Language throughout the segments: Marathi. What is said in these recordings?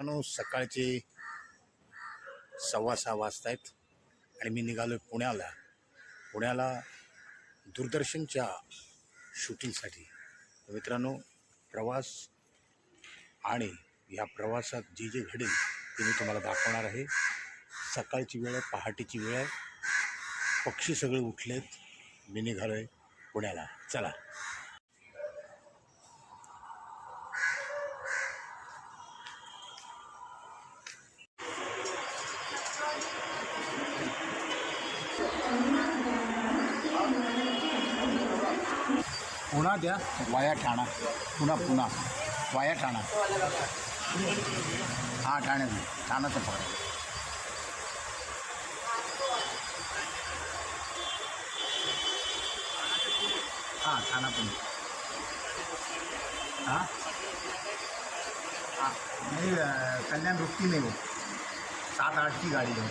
मित्रांनो सकाळचे सव्वा सहा वाजता आहेत आणि मी निघालो आहे पुण्याला. पुण्याला दूरदर्शनच्या शूटिंगसाठी. मित्रांनो प्रवास आणि या प्रवासात जे जे घडेल ते मी तुम्हाला दाखवणार आहे. सकाळची वेळ आहे पहाटेची वेळ आहे. पक्षी सगळे उठलेत. मी निघालो आहे पुण्याला. चला. पुणा द्या वाया ठाणा पुन्हा पुन्हा वाया ठाणा. हाँ ठाणे ठाण्याचं पकड हाँ ठाणा पण. हाँ? हाँ नाही अं, कल्याण रुकती नहीं हो सात आठ की गाडी आहे.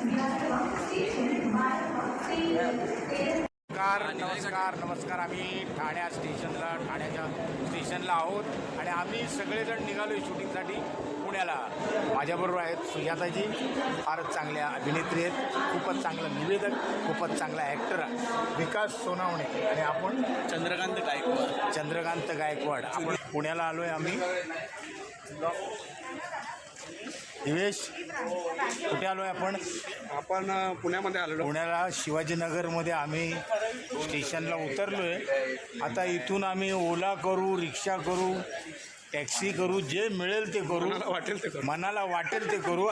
नमस्कार नमस्कार नमस्कार. आम्ही ठाण्या स्टेशनला ठाण्याच्या स्टेशनला आहोत आणि आम्ही सगळेजण निघालो आहे शूटिंगसाठी पुण्याला. माझ्याबरोबर आहेत सुजाताजी. फारच चांगल्या अभिनेत्री आहेत. खूपच चांगला निवेदक खूपच चांगला ॲक्टर विकास सोनावणे आणि आपण चंद्रकांत गायकवाड. चंद्रकांत गायकवाड. आपण पुण्याला आलो आहे आम्ही. दिवेश कुठे आलो आहे आपण आपण पुण्यामध्ये आलेलो. पुण्याला शिवाजीनगरमध्ये आम्ही स्टेशनला उतरलो आहे आता इथून आम्ही ओला करू रिक्षा करू टॅक्सी करू जे मिळेल ते करू. वाटेल ते करू. मनाला वाटेल ते करू.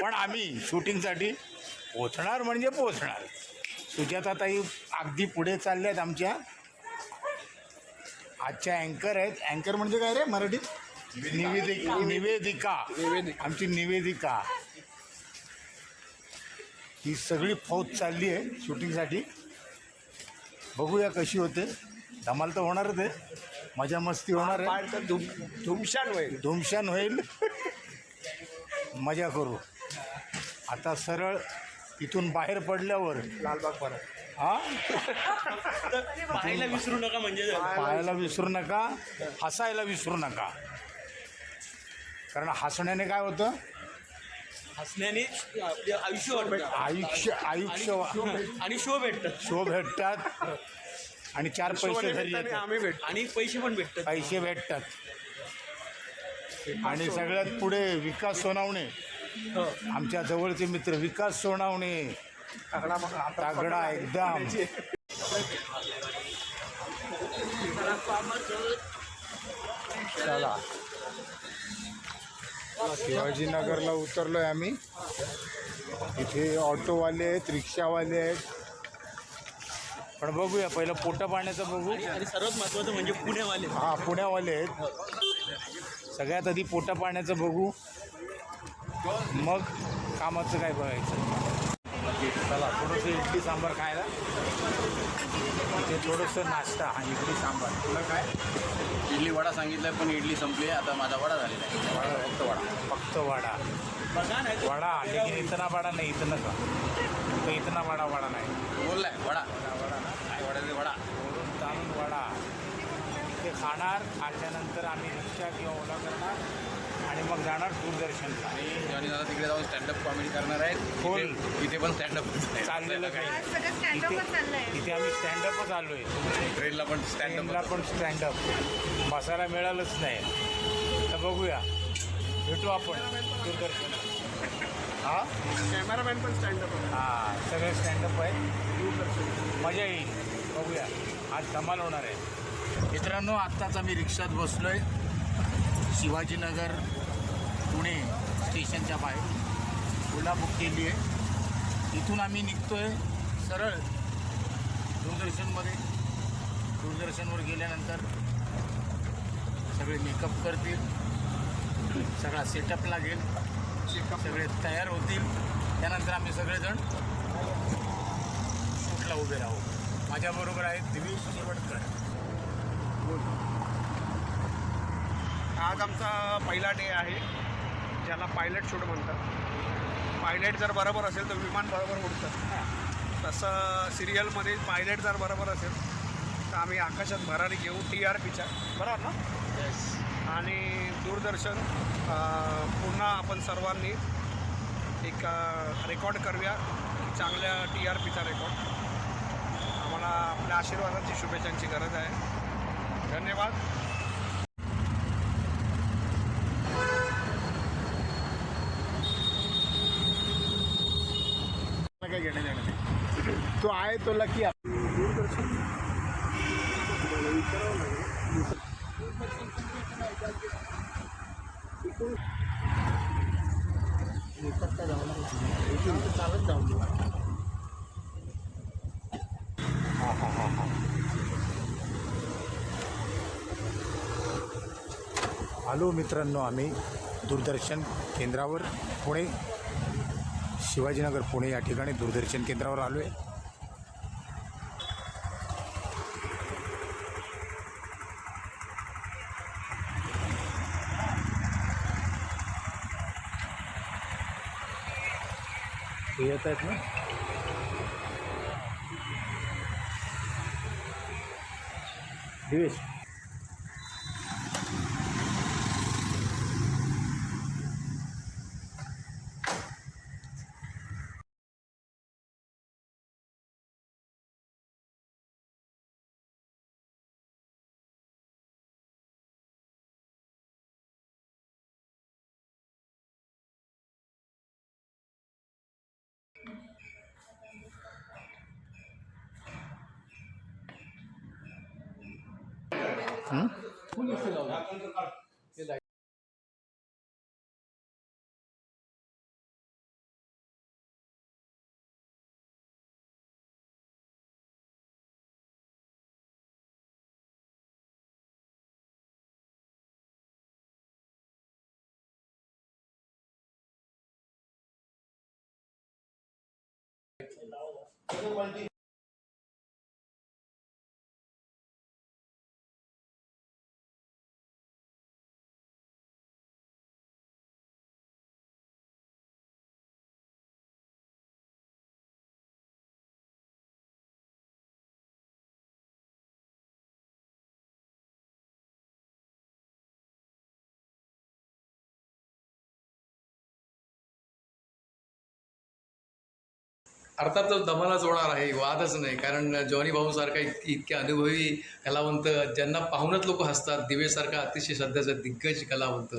पण आम्ही शूटिंगसाठी पोचणार म्हणजे पोचणार सुजाताताई अगदी पुढे चालल्या आहेत आमच्या. आजच्या अँकर आहेत. अँकर म्हणजे काय रे मराठीत? निवेदिका. निवेदिका. निवेदिका. आमची निवेदिका. ही सगळी फौज चालली आहे शूटिंगसाठी. बघूया कशी होते. धमाल तर होणारच आहे. मजा मस्ती होणार आहे. तर धुम धुमशान होईल. धुमशान होईल. मजा करू. आता सरळ इथून बाहेर पडल्यावर. लालबाग परत. हा? पाहायला विसरू नका म्हणजे पाहायला विसरू नका. हसायला विसरू नका. कारण हसण्याने काय होतं? हसण्याने आपले आयुष्य वाढतं. आयुष्य आयुष्य आणि शो भेटतात. शो भेटतात. आणि चार पैसे घरी येतात. आम्ही भेटतो. आणि पैसे पण भेटतात. पैसे भेटतात. आणि सगळ्यात पुढे विकास सोनावणे. हो. आमच्या जवळचे मित्र विकास सोनावणे. तागडा एकदम. चला. शिवाजीनगरला उतरलोय आम्ही. इथे ऑटोवाले आहेत रिक्षावाले आहेत. पण बघूया पहिलं पोटं पाण्याचं बघू. आणि सर्वात महत्वाचं म्हणजे पुण्यावाले. हा पुण्यावाले आहेत. सगळ्यात आधी पोटा पाण्याचं बघू. मग कामाचं काय बघायचं? चला थोडंसं इडली सांबार खायला. इथे थोडंसं नाश्ता हा इडली सांबार. तुला काय? इडली वडा सांगितलाय पण इडली संपली आता माझा वडा झालेला आहे. वडा फक्त वडा. फक्त वडा. वडा लेकिन इतना वडा नाही इथं का? तो इतना वडा वडा नाही. बोललाय वडा. काय वडा ते वडा. ताणून वडा. ते खाणार खाल्ल्यानंतर आम्ही रिक्षा किंवा ओला करणार. आणि मग जाणार दूरदर्शनला आणि जॉनी दादा तिकडे जाऊन स्टँडअप कॉमेडी करणार आहेत. खोल. इथे- इथे पण स्टँडअप चाललेलं काही. सगळं स्टँडअपच चाललंय. इथे आम्ही स्टँडअपच आलो आहे ट्रेनला पण ट्रेनला स्टँडअप पण स्टँडअप बसायला मिळालंच नाही. तर बघूया. भेटू आपण दूरदर्शन. हा? कॅमेरामॅन पण स्टँडअप हा सगळे स्टँडअप आहे. मजा येईल. बघूया. आज धमाल होणार आहे. मित्रांनो आत्ताच आम्ही रिक्षात बसलो आहे शिवाजीनगर पुणे स्टेशनच्या बाहेर ओला बुक केली आहे. इथून आम्ही निघतो आहे सरळ दूरदर्शनमध्ये. दूरदर्शनवर गेल्यानंतर सगळे मेकअप करतील. सगळा सेटअप लागेल. सगळे तयार होतील. त्यानंतर आम्ही सगळेजण शूटला उभे राहू. माझ्याबरोबर आहेत दिवेश शेवटकर आज आमचा पहिला डे आहे ज्याला पायलट शूट म्हणतात. पायलट जर बरोबर असेल तर विमान बरोबर उडतं. तसं सिरियलमध्ये पायलट जर बरोबर असेल तर आम्ही आकाशात भरारी घेऊ टी आर पीच्या बरोबर ना? आणि दूरदर्शन पुन्हा आपण सर्वांनी एक रेकॉर्ड करूया चांगल्या टी आर पीचा रेकॉर्ड आम्हाला आपल्या आशीर्वादाची शुभेच्छांची गरज आहे. धन्यवाद. घेणं देणं नाही. तो आहे तो लकी आलो मित्रांनो आम्ही दूरदर्शन केंद्रावर पुणे शिवाजीनगर पुणे या ठिकाणी दूरदर्शन केंद्रावर आलो आहे येत आहेत ना? दिवेश. Gracias. अर्थातच धमालाच होणार आहे वादच नाही. कारण जॉनी भाऊसारखा इत इतके अनुभवी कलावंत ज्यांना पाहूनच लोक हसतात दिवेसारखा अतिशय सध्याचा दिग्गज कलावंत.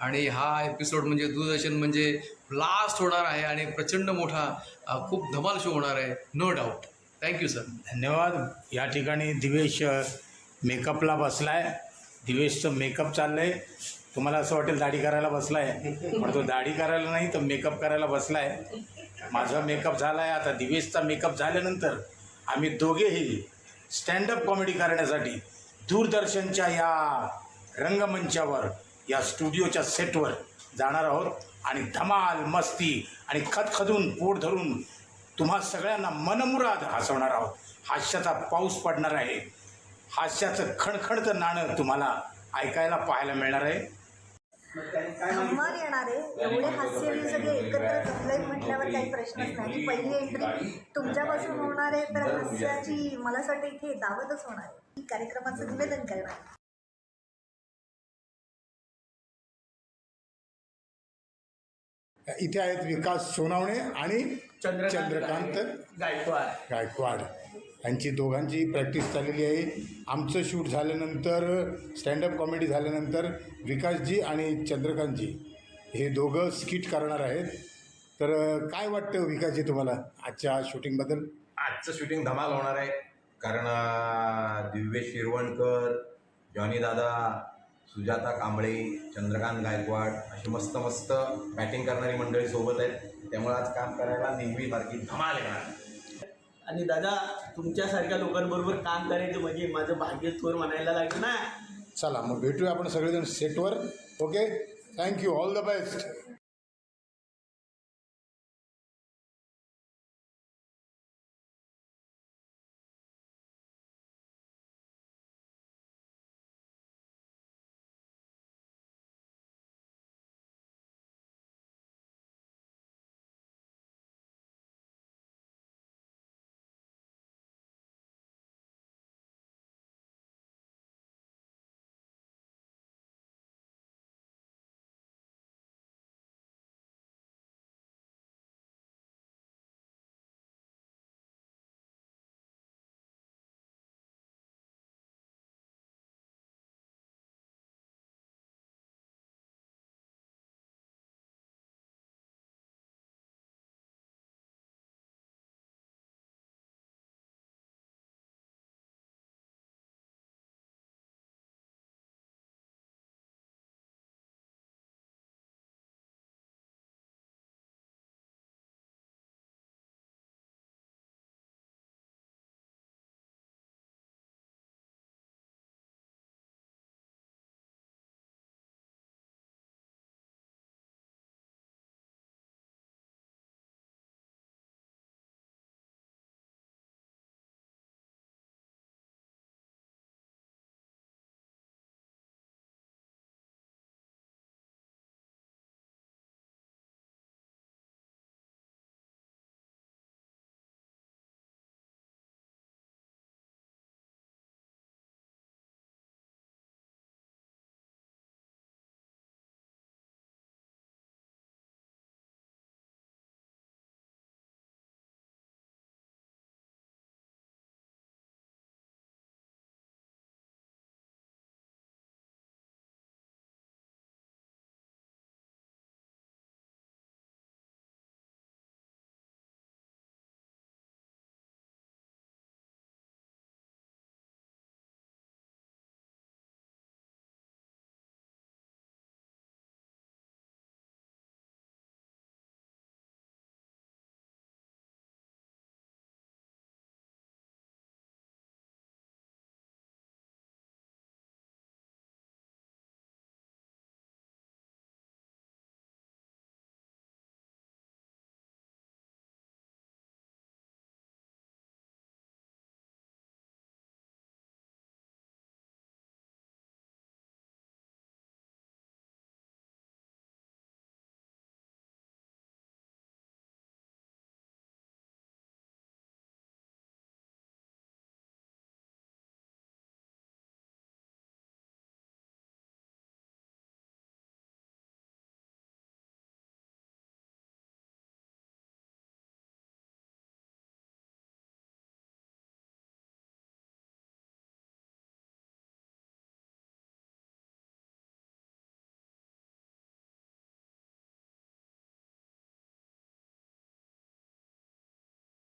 आणि हा एपिसोड म्हणजे दूरदर्शन म्हणजे ब्लास्ट होणार आहे आणि प्रचंड मोठा खूप धमाल शो होणार आहे नो डाऊट थँक्यू सर धन्यवाद. या ठिकाणी दिवेश मेकअपला मेकअपला बसलाय. दिवेशचं मेकअप चाललंय. तुम्हाला असं वाटेल दाढी करायला बसलाय पण तो दाढी करायला नाही तर मेकअप करायला बसलाय. माझा मेकअप झाला आहे आता दिवेशचा मेकअप झाल्यानंतर आम्ही दोघेही स्टँडअप कॉमेडी करण्यासाठी दूरदर्शनच्या या रंगमंचावर या स्टुडिओच्या सेटवर जाणार आहोत. आणि धमाल मस्ती आणि खदखदून पोट धरून तुम्हा सगळ्यांना मनमुराद हसवणार आहोत. हास्याचा पाऊस पडणार आहे. हास्याचं खणखणतं नाणं तुम्हाला ऐकायला पाहायला मिळणार आहे. धम्माल येणार आहे. एवढे हास्यवी सगळे एकत्र जमले म्हटल्यावर काही प्रश्नच नाही. पहिली एंट्री तुमच्यापासून होणार आहे तर हास्याची मला असं वाटतं इथे दावतच होणार आहे. कार्यक्रमाचं निवेदन करणार इथे आहेत विकास सोनावणे आणि चंद्रकांत गायकवाड. गायकवाड. यांची दोघांची प्रॅक्टिस चाललेली आहे. आमचं शूट झाल्यानंतर स्टँडअप कॉमेडी झाल्यानंतर विकासजी आणि चंद्रकांतजी हे दोघं स्किट करणार आहेत. तर काय वाटतं विकासजी तुम्हाला आजच्या शूटिंगबद्दल? आजचं शूटिंग धमाल होणार आहे. कारण दिव्य शिरवणकर जॉनी दादा सुजाता कांबळे चंद्रकांत गायकवाड अशी मस्त मस्त बॅटिंग करणारी मंडळी सोबत आहेत. त्यामुळे आज काम करायला नेहमी सारखी धमाल येणार. आणि दादा तुमच्यासारख्या लोकांबरोबर काम करायचं म्हणजे माझं भाग्य थोर म्हणायला लागलं ना? चला मग भेटूया आपण सगळेजण सेटवर. Okay thank you all the best